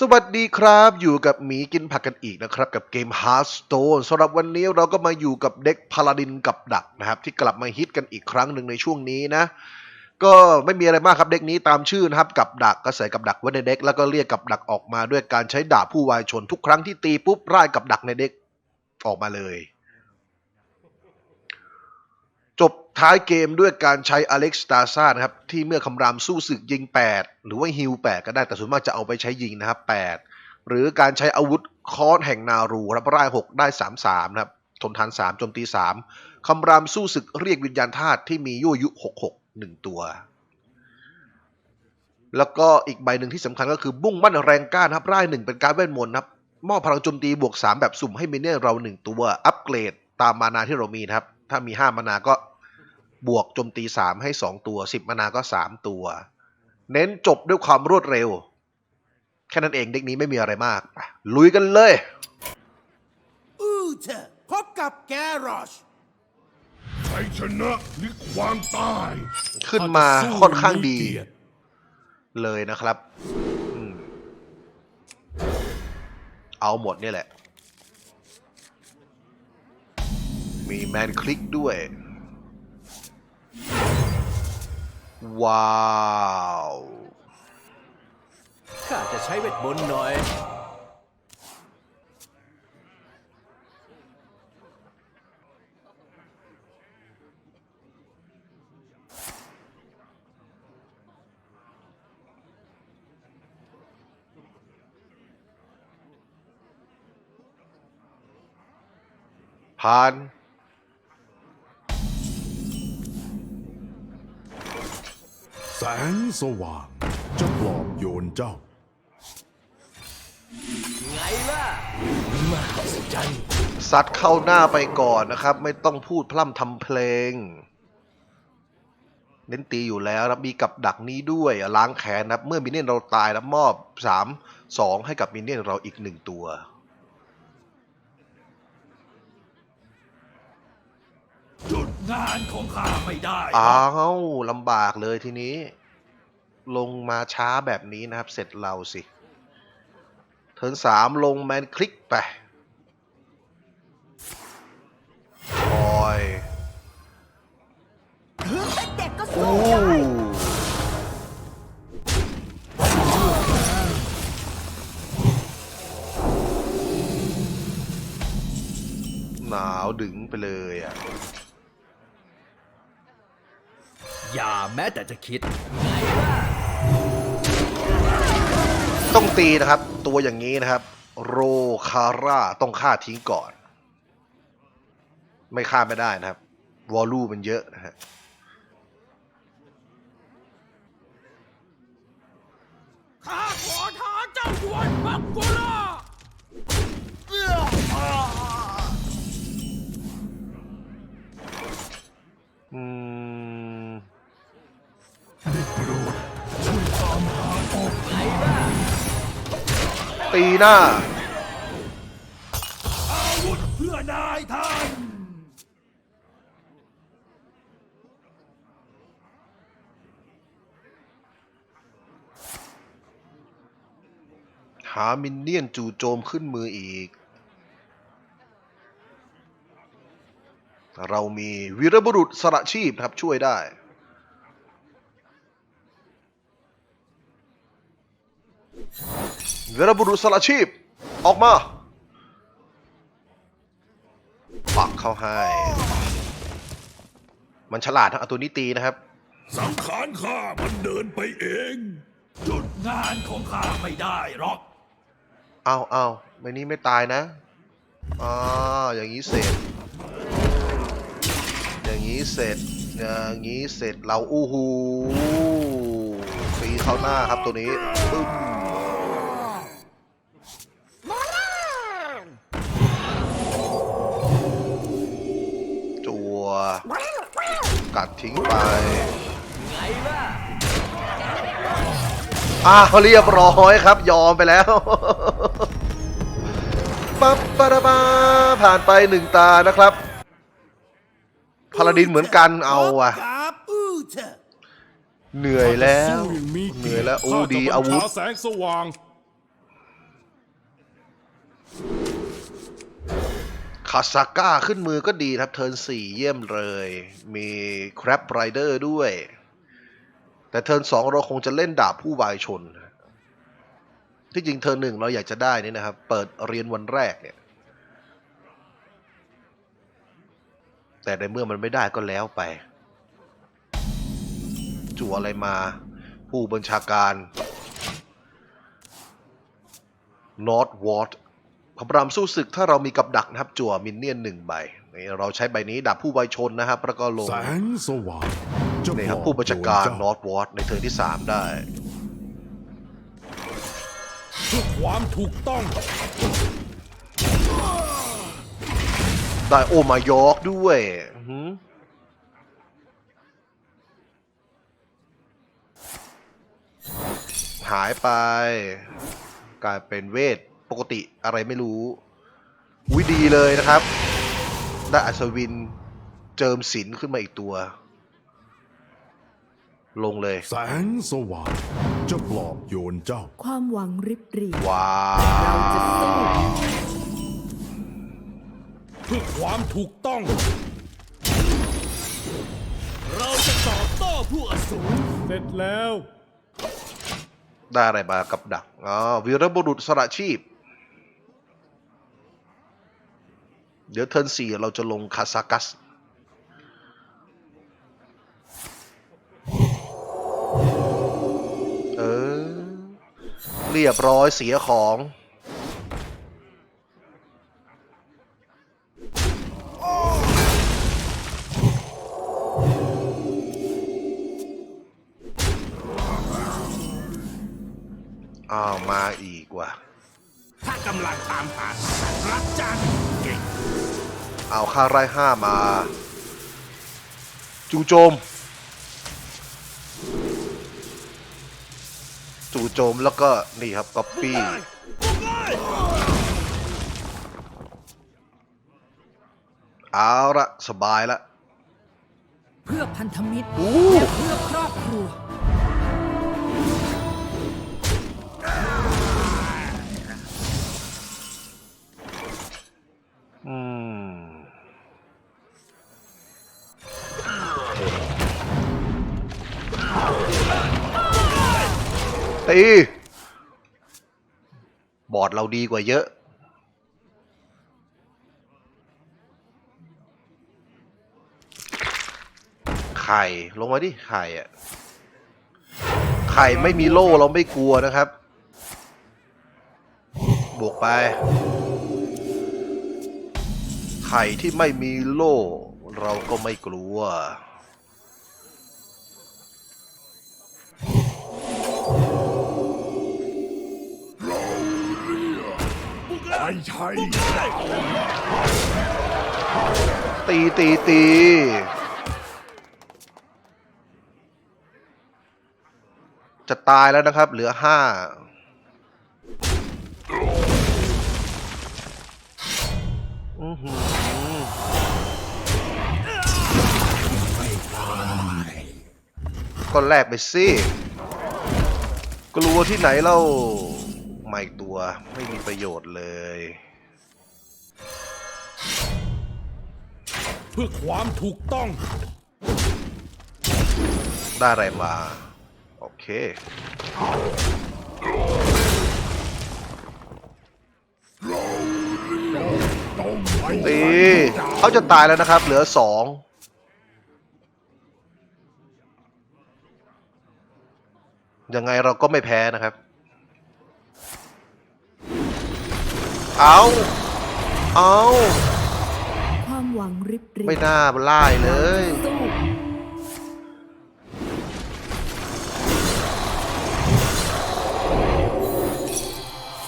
สวัสดีครับ อยู่กับหมีกินผักกันอีกนะครับ กับเกม Hearthstone สำหรับวันนี้เราก็มาอยู่กับเด็กพาลาดินกับดักนะครับ ที่กลับมาฮิตกันอีกครั้งหนึ่งในช่วงนี้นะ ก็ไม่มีอะไรมากครับเด็กนี้ตามชื่อนะครับกับดักก็ใส่กับดักไว้ในเด็กแล้วก็เรียกกับดักออกมาด้วยการใช้ดาบผู้วายชนทุกครั้งที่ตีปุ๊บร่ายกับดักในเด็กออกมาเลย จบ ท้ายเกมด้วยการใช้อเล็กซ์ตาซ่านะครับ ที่เมื่อคำรามสู้ศึกยิง 8 หรือว่าฮิล8 ก็ได้แต่ส่วนมากจะเอาไปใช้ยิงนะครับ 8 หรือการใช้อาวุธค้อนแห่งนารูครับร่าย 6 ได้ 3 3 นะครับ ทนทาน 3 โจมตี 3 คำรามสู้ศึกเรียกวิญญาณธาตุที่มียั่วยุ 66 1 ตัว แล้วก็อีกใบหนึ่งที่สำคัญก็คือบุ้งมั่นแรงกล้านะครับร่ายหนึ่งเป็นการเวทมนต์นะครับมอบพลังโจมตีบวก 3 แบบสุ่มให้มินเนี่ยเรา 1 ตัว อัปเกรดตามมานาที่เรามีนะครับ ถ้ามี 5 มานาก็ บวกโจมตี 3 ให้ 2 ตัว 10 มานาก็ 3 ตัว เน้นจบด้วยความรวดเร็ว แค่นั้นเองเด็กนี้ไม่มีอะไรมากไปลุยกันเลยอูเธอพบกับแกรอชชัยชนะหรือความตาย ขึ้นมาค่อนข้างดี เลยนะครับอืมเอาหมดเนี่ยแหละ มีแมนคลิกด้วย ว้าวข้าจะใช้เวทมนต์หน่อย ผ่าน งสว่าง จะปลอบโยนเจ้า ไงล่ะมหัศจรรย์ซัดเข้าหน้าไปก่อนนะครับ ไม่ต้องพูดพร่ำทำเพลง เน้นตีอยู่แล้วนะมีกับดักนี้ด้วยล้างแค้นนะครับเมื่อมินเนี่ยนเราตายแล้วมอบ 3 2 ให้กับมินเนี่ยนเราอีกหนึ่งตัวหยุด งานของข้าไม่ได้อ้าวลำบากเลยทีนี้ ลงมาช้าแบบนี้นะครับ เสร็จเราสิเทิร์นสามลงแมนคลิกไปคอยเด็กก็โอ้สู้ได้หนาวดึงไปเลยอะ อย่าแม้แต่จะคิด ต้องตีนะครับ ตัวอย่างนี้นะครับ โรคาร่าต้องฆ่าทิ้งก่อน ไม่ฆ่าไม่ได้นะครับ วอลลุ่มมันเยอะนะฮะข้าขอท้าเจ้าดวลมักกุลาอืม ตีหน้าอาวุธเพื่อนายท่านหามินเนี่ยนจู่โจมขึ้นมืออีก เรามีวีรบุรุษสละชีพนะครับช่วยได้ วีรบุรุษสละชีพ ออกมา ปักเข้าให้ มันฉลาดทั้งเอาตัวนี้ตีนะครับ สังขารข้ามันเดินไปเอง หยุดงานของข้าไม่ได้หรอก เอาเอาไม่นี้ไม่ตายนะอ่าอย่างนี้เสร็จ อย่างนี้เสร็จ อย่างนี้เสร็จเราอู้หูฟีเข้าหน้าครับตัวนี้ปึ้ม ทิ้งไปอ่าเรียบร้อยครับ ยอมไปแล้วปั๊บปะดะปาผ่านไปหนึ่งตานะครับพาลาดินเหมือนกันเอาอะเหนื่อยแล้ว เหนื่อยแล้วโอ้ข้ดีอาวุธแสงสว่างาซาก้าขึ้นมือก็ดีครับเทิร์นสี่เยี่ยมเลย มีคร a บไรเดอร์ด้วย แต่เทิร์นสองเราคงจะเล่นดาบผู้วายชน ที่จริงเทิร์นหนึ่งเราอยากจะได้นี่นะครับ เปิดเรียนวันแรกเนี่ย แต่ในเมื่อมันไม่ได้ก็แล้วไปจั่วอะไรมา ผู้บัญชาการนอ t วอตคำรามสู้ศึกถ้าเรามีกับดักนะครับ จั่วมินเนี่ยนหนึ่งใบนี่เราใช้ใบนี้ดาบผู้ไวยชนนะครับแล้วก็ลงแสงสว่างจะนี่ปคลรับอบผู้บัญชาการโยนนอเจ้ตวอตในเทิร์นที่ 3 ได้เพื่อความถูกต้อง ได้โอมายอร์กด้วยอื้อหือหายไป กลายเป็นเวท ปกติอะไรไม่รู้ วิดีเลยนะครับ ได้อัศวินเจิมศิลขึ้นมาอีกตัว ลงเลย แสงสว่างจะปลอบโยนเจ้า ความหวังริบหรี่ว้าเราจะสู้วเพื่อความถูกต้อง เราจะตอบโต้ผู้อสูรเสร็จแล้ว ได้อะไรมากับดักอ๋อวีรบุรุษสละชีพ เดี๋ยวเทิร์นสี่เราจะลงคาซากัส เออ เรียบร้อยเสียของ ค่าไร่ห้ามา จู่โจม จู่โจมแล้วก็นี่ครับก๊อปปี้บุกเลยเอาละสบายละ เพื่อพันธมิตรอู้และเพื่อครอบครัว ตีบอร์ดเราดีกว่าเยอะ ไข่ ลงมาดิ ไข่อะไข่ไม่มีโล่เราไม่กลัวนะครับ บวกไป ไข่ที่ไม่มีโล่ เราก็ไม่กลัว ไม่ใช่ตีตีตีจะตายแล้วนะครับ เหลือห้าก็แลกไปสิกลัวที่ไหนเล่า ไม่ตัวไม่มีประโยชน์เลย เพื่อความถูกต้อง ได้อะไรมา โอเค ตีเขาจะตายแล้วนะครับ เหลือสองยังไงเราก็ไม่แพ้นะครับ เอาเอาความหวังริบหรี่ไม่น่าไล่เลย สู้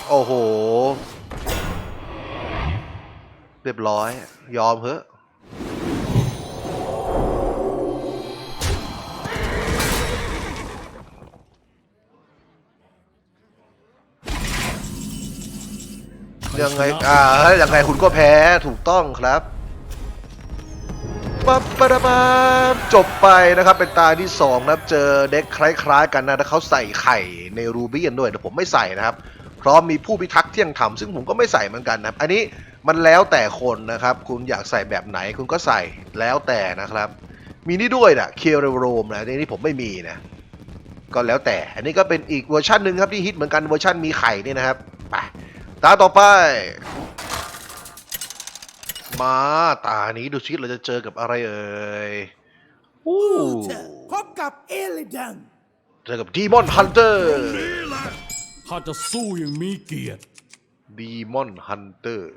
โอ้โห เรียบร้อย ยอมเหอะ ยังไง อ่ายังไงคุณก็แพ้ถูกต้องครับปั๊บปะดะปั๊บจบไปนะครับ เป็นตาที่สองนะครับ เจอเด็กคล้าย ๆ กันนะแต่เขาใส่ไข่ในรูบี้กันด้วยแต่ผมไม่ใส่นะครับ เพราะมีผู้พิทักษ์เที่ยงธรรมซึ่งผมก็ไม่ใส่เหมือนกันนะครับ อันนี้มันแล้วแต่คนนะครับ คุณอยากใส่แบบไหนคุณก็ใส่แล้วแต่นะครับ มีนี่ด้วยนะเคเรโรมนะนี่ผมไม่มีนะ ก็แล้วแต่ อันนี้ก็เป็นอีกเวอร์ชันหนึ่งครับที่ฮิตเหมือนกันเวอร์ชันมีไข่นี่นะครับไป ตาต่อไป มาตานี้ดูชิเราจะเจอกับอะไรเอ่ยอู้พบกับเอลิดันเจอกับดีมอนฮันเตอร์นี่แหละข้าจะสู้อย่างมีเกียรติดีมอนฮันเตอร์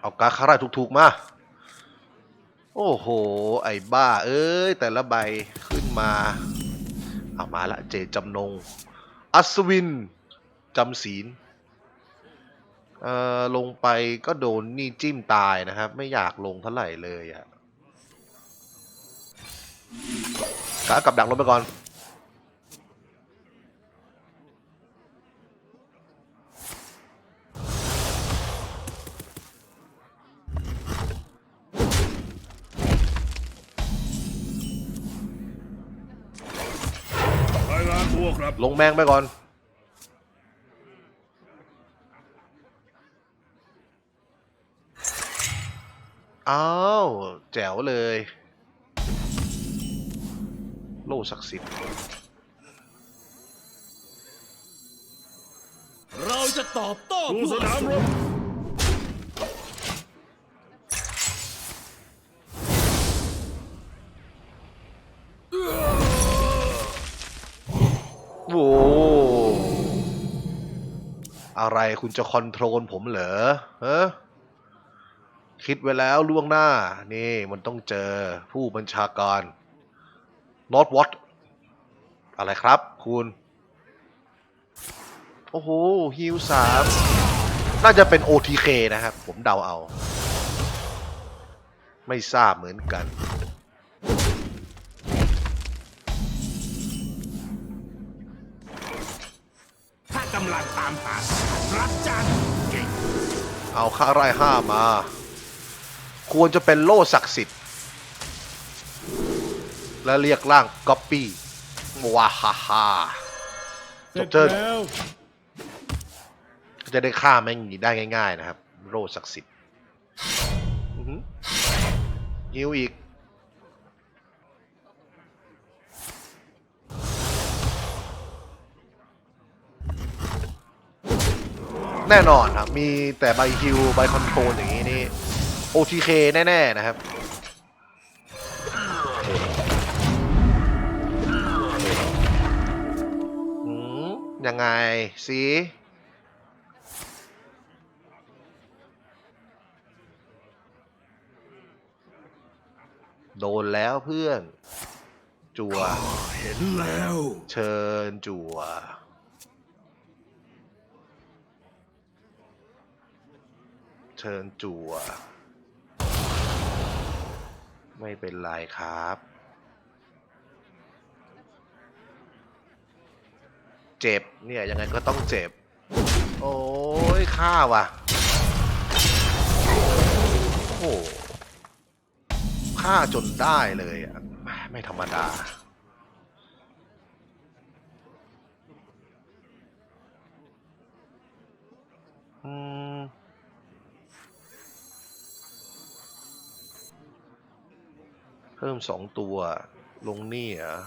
เอากาคาร่าถูกๆมา โอ้โห ไอ้บ้า เอ้ย แต่ละใบขึ้นมาเอามาละเจจำนง อัศวิน จำศีลเอ่อลงไปก็โดนนี่จิ้มตายนะครับ ไม่อยากลงเท่าไหร่เลยอะกะกับดักลงไปก่อน ลงแมงไปก่อน อ้าว แจ๋วเลย โล่ศักดิ์สิทธิ์เราจะตอบโต้สู่ผู้สนามรบ อะไรคุณจะคอนโทรลผมเหรอเฮะคิดไว้แล้วล่วงหน้า นี่มันต้องเจอผู้บัญชาการนอตวอตอะไรครับ คุณ โอ้โหฮิวสามน่าจะเป็น OTK นะครับ ผมเดาเอา ไม่ทราบเหมือนกัน ลังตามหารักจันเก่งเอาค่าไร่ห้ามา ควรจะเป็นโล่ศักดิ์สิทธิ์ และเรียกร่างก๊อปปี้วาฮ่าฮ่าเสร็จจบเทิร์นแล้วจะได้ฆ่าแม่งอย่างนี้ได้ง่าย ๆ นะครับ โล่ศักดิ์สิทธิ์อื้อหือฮิวอีก แน่นอนครับ มีแต่ใบฮิวใบคอนโทรลอย่างนี้นี่ OTK แน่ ๆ นะครับหืมยังไงสิโดนแล้วเพื่อน จัวเห็นแล้ว เชิญจัว เชิญจัวไม่เป็นไรครับ เจ็บเนี่ย ยังไงก็ต้องเจ็บ โอ้ยฆ่าว่ะ โอ้โหฆ่าจนได้เลยอะ ไม่ธรรมดาอืม พิ่มสองตัว ลงนี่เหรอะ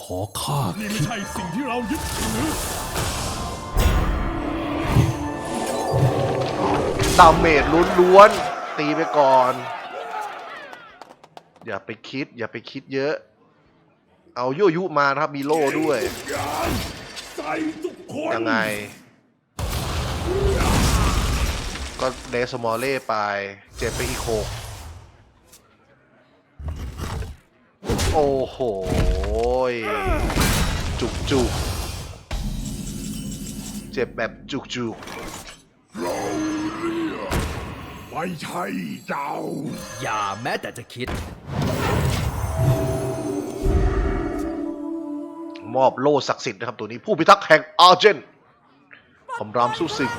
ขอข้านี่ไม่ใช่สิ่งที่เรายึดถือดาเมจล้วนๆตีไปก่อน อย่าไปคิด อย่าไปคิดเยอะ เอายั่วยุมานะครับมีโล่ด้วยใส่ทุกคนยังไง ก็เดสมอลเล่ไป เจ็บไปอีกหก โอ้โหยจุกจุกเจ็บแบบจุกจุกไม่ใช่เจ้า อย่าแม้แต่จะคิด มอบโล่ศักดิ์สิทธิ์นะครับตัวนี้ผู้พิทักษ์แห่งอาร์เจนผมรามสู้ศึก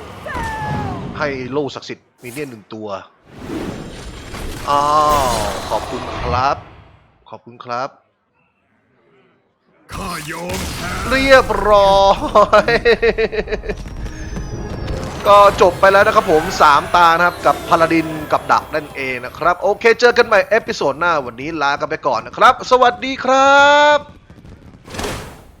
ให้โล่ศักดิ์สิทธิ์มีเนี่ยนหนึ่งตัว อ้าว ขอบคุณครับ ขอบคุณครับ ข้ายอมแพ้เรียบร้อย ก็จบไปแล้วนะครับผม 3 ตานะครับ กับพาลาดินกับดักนั่นเองนะครับ โอเค เจอกันใหม่เอพิโซดหน้าวันนี้ลากันไปก่อนนะครับ สวัสดีครับ